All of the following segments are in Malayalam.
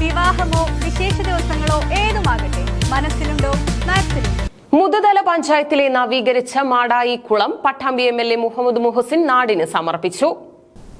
വിവാഹമോ വിശേഷ ദിവസങ്ങളോ ഏതുമാകട്ടെ മനസ്സിലുണ്ടോ മാക്സിലുണ്ടോ മുതുതല പഞ്ചായത്തിലെ നവീകരിച്ച മാടായി കുളം Pattambi M L A Muhammad Muhsin നാടിന് സമർപ്പിച്ചു.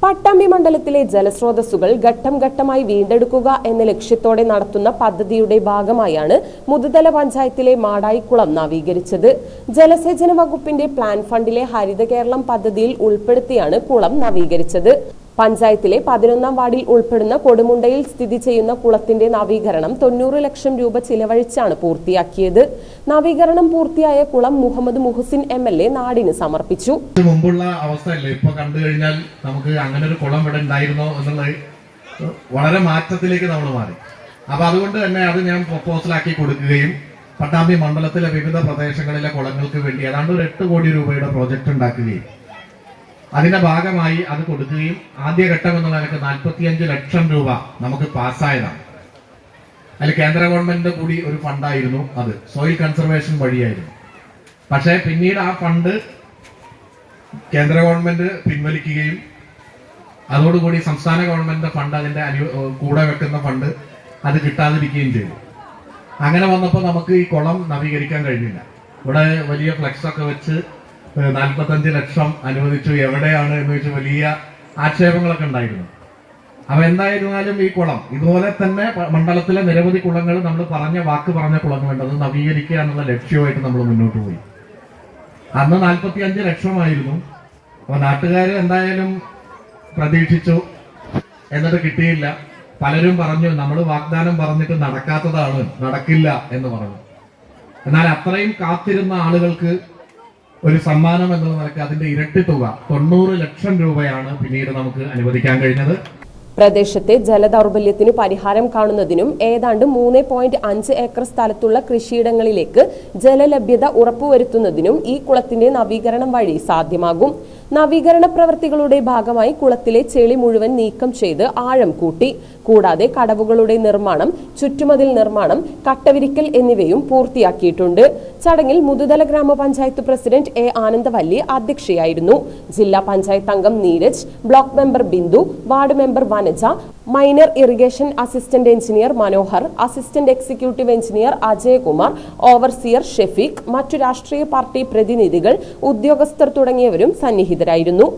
പട്ടാമ്പി മണ്ഡലത്തിലെ ജലസ്രോതസ്സുകൾ ഘട്ടം ഘട്ടമായി വീണ്ടെടുക്കുക എന്ന ലക്ഷ്യത്തോടെ നടത്തുന്ന പദ്ധതിയുടെ ഭാഗമായാണ് മുതുതല പഞ്ചായത്തിലെ മാടായിക്കുളം നവീകരിച്ചത്. ജലസേചന വകുപ്പിന്റെ പ്ലാൻ ഫണ്ടിലെ ഹരിത കേരളം പദ്ധതിയിൽ ഉൾപ്പെടുത്തിയാണ് കുളം നവീകരിച്ചത്. പഞ്ചായത്തിലെ പതിനൊന്നാം വാർഡിൽ ഉൾപ്പെടുന്ന കൊടുമുണ്ടയിൽ സ്ഥിതി ചെയ്യുന്ന കുളത്തിന്റെ നവീകരണം തൊണ്ണൂറ് ലക്ഷം രൂപ ചിലവഴിച്ചാണ് പൂർത്തിയാക്കിയത്. നവീകരണം പൂർത്തിയായ കുളം Muhammad Muhsin M L A നാടിന് സമർപ്പിച്ചു. മുമ്പുള്ള അവസ്ഥയല്ലേ? ഇപ്പൊ കണ്ടു കഴിഞ്ഞാൽ നമുക്ക് അങ്ങനെ ഒരു കുളം ഇവിടെ ഉണ്ടായിരുന്നോ എന്നുള്ളത് വളരെ മാറ്റത്തിലേക്ക് നമ്മൾ മാറി. അപ്പൊ അതുകൊണ്ട് തന്നെ അത് ഞാൻ പ്രപ്പോസലാക്കി കൊടുക്കുകയും പട്ടാമ്പി മണ്ഡലത്തിലെ വിവിധ പ്രദേശങ്ങളിലെ കുളങ്ങൾക്ക് വേണ്ടി ഏതാണ്ട് ഒരു എട്ട് കോടി രൂപയുടെ പ്രോജക്റ്റ് ഉണ്ടാക്കുകയും അതിന്റെ ഭാഗമായി അത് കൊടുക്കുകയും ആദ്യഘട്ടം എന്നുള്ള നിലയ്ക്ക് നാൽപ്പത്തിയഞ്ച് ലക്ഷം രൂപ നമുക്ക് പാസ്സായതാണ്. അതിൽ കേന്ദ്ര ഗവൺമെന്റിന്റെ കൂടി ഒരു ഫണ്ടായിരുന്നു അത്. സോയിൽ കൺസർവേഷൻ വഴിയായിരുന്നു. പക്ഷേ പിന്നീട് ആ ഫണ്ട് കേന്ദ്ര ഗവൺമെന്റ് പിൻവലിക്കുകയും അതോടുകൂടി സംസ്ഥാന ഗവൺമെന്റിന്റെ ഫണ്ട് അതിന്റെ അനു കൂടെ വെക്കുന്ന ഫണ്ട് അത് കിട്ടാതിരിക്കുകയും ചെയ്തു. അങ്ങനെ വന്നപ്പോൾ നമുക്ക് ഈ കുളം നവീകരിക്കാൻ കഴിഞ്ഞില്ല. ഇവിടെ വലിയ ഫ്ലെക്സ് ഒക്കെ വെച്ച് നാൽപ്പത്തഞ്ച് ലക്ഷം അനുവദിച്ചു. എവിടെയാണ് എന്ന് വെച്ച് വലിയ ആക്ഷേപങ്ങളൊക്കെ ഉണ്ടായിരുന്നു. അപ്പൊ എന്തായിരുന്നാലും ഈ കുളം ഇതുപോലെ തന്നെ മണ്ഡലത്തിലെ നിരവധി കുളങ്ങൾ നമ്മൾ പറഞ്ഞ വാക്ക് പറഞ്ഞ കുളങ്ങളുണ്ട്. അത് നവീകരിക്കുക എന്നുള്ള ലക്ഷ്യമായിട്ട് നമ്മൾ മുന്നോട്ട് പോയി. അന്ന് നാൽപ്പത്തി അഞ്ച് ലക്ഷമായിരുന്നു. അപ്പൊ നാട്ടുകാർ എന്തായാലും പ്രതീക്ഷിച്ചു. എന്നിട്ട് കിട്ടിയില്ല. പലരും പറഞ്ഞു നമ്മൾ വാഗ്ദാനം പറഞ്ഞിട്ട് നടക്കാത്തതാണ് നടക്കില്ല എന്ന് പറഞ്ഞു. എന്നാൽ അത്രയും കാത്തിരുന്ന ആളുകൾക്ക് ഒരു സമ്മാനം എന്നുള്ള നിലയ്ക്ക് അതിന്റെ ഇരട്ടി തുക തൊണ്ണൂറ് ലക്ഷം രൂപയാണ് പിന്നീട് നമുക്ക് അനുവദിക്കാൻ കഴിഞ്ഞത്. പ്രദേശത്തെ ജലദൗർബല്യത്തിന് പരിഹാരം കാണുന്നതിനും ഏതാണ്ട് മൂന്ന് പോയിന്റ് അഞ്ച് ഏക്കർ സ്ഥലത്തുള്ള കൃഷിയിടങ്ങളിലേക്ക് ജലലഭ്യത ഉറപ്പുവരുത്തുന്നതിനും ഈ കുളത്തിന്റെ നവീകരണം വഴി സാധ്യമാകും. നവീകരണ പ്രവൃത്തികളുടെ ഭാഗമായി കുളത്തിലെ ചെളി മുഴുവൻ നീക്കം ചെയ്ത് ആഴം കൂട്ടി. കൂടാതെ കടവുകളുടെ നിർമ്മാണം ചുറ്റുമതിൽ നിർമ്മാണം കട്ടവിരിക്കൽ എന്നിവയും പൂർത്തിയാക്കിയിട്ടുണ്ട്. ചടങ്ങിൽ മുതുതല ഗ്രാമപഞ്ചായത്ത് പ്രസിഡന്റ് എ ആനന്ദവല്ലി അധ്യക്ഷയായിരുന്നു. ജില്ലാ പഞ്ചായത്ത് അംഗം Neeraj block member Bindu ward member Vanaja minor irrigation assistant engineer Manohar assistant executive engineer Ajayakumar overseer Shefeeq മറ്റു രാഷ്ട്രീയ പാർട്ടി പ്രതിനിധികൾ ഉദ്യോഗസ്ഥർ തുടങ്ങിയവരും സന്നിഹിതരായിരുന്നു.